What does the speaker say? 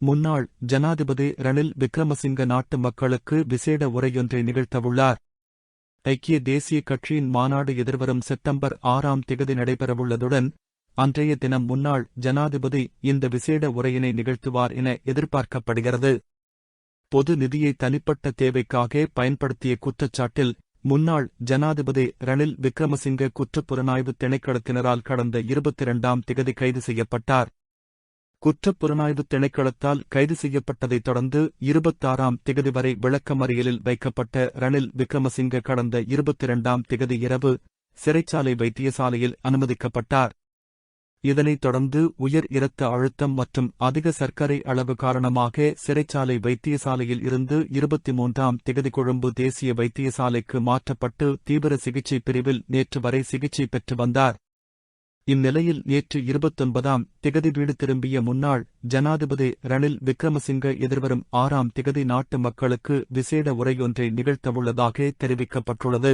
முன்னாள் ஜனாதிபதி ரணில் விக்ரமசிங்க நாட்டு மக்களுக்கு விசேட உரையொன்றை நிகழ்த்தவுள்ளார். ஐக்கிய தேசிய கட்சியின் மாநாடு எதிர்வரும் செப்டம்பர் ஆறாம் திகதி நடைபெறவுள்ளதுடன் அன்றைய தினம் முன்னாள் ஜனாதிபதி இந்த விசேட உரையினை நிகழ்த்துவார் என எதிர்பார்க்கப்படுகிறது. பொது நிதியை தனிப்பட்ட தேவைக்காக பயன்படுத்திய குற்றச்சாட்டில் முன்னாள் ஜனாதிபதி ரணில் விக்ரமசிங்க குற்றப்புலனாய்வு திணைக்களத்தினரால் கடந்த இருபத்தி இரண்டாம் திகதி கைது செய்யப்பட்டார். குற்றப்புலனாய்வு திணைக்களத்தால் கைது செய்யப்பட்டதைத் தொடர்ந்து இருபத்தாறாம் திகதி வரை விளக்கமறியலில் வைக்கப்பட்ட ரணில் விக்ரமசிங்க கடந்த இருபத்திரண்டாம் திகதி இரவு சிறைச்சாலை வைத்தியசாலையில் அனுமதிக்கப்பட்டார். இதனைத் தொடர்ந்து உயர் இரத்த அழுத்தம் மற்றும் அதிக சர்க்கரை அளவு காரணமாக சிறைச்சாலை வைத்தியசாலையில் இருந்து இருபத்தி மூன்றாம் திகதி கொழும்பு தேசிய வைத்தியசாலைக்கு மாற்றப்பட்டு தீவிர சிகிச்சை பிரிவில் நேற்று வரை சிகிச்சை பெற்று வந்தார். இந்நிலையில் நேற்று இருபத்தொன்பதாம் திகதி வீடு திரும்பிய முன்னாள் ஜனாதிபதி ரணில் விக்ரமசிங்க எதிர்வரும் ஆறாம் திகதி நாட்டு மக்களுக்கு விசேட உரையொன்றை நிகழ்த்தவுள்ளதாக தெரிவிக்கப்பட்டுள்ளது.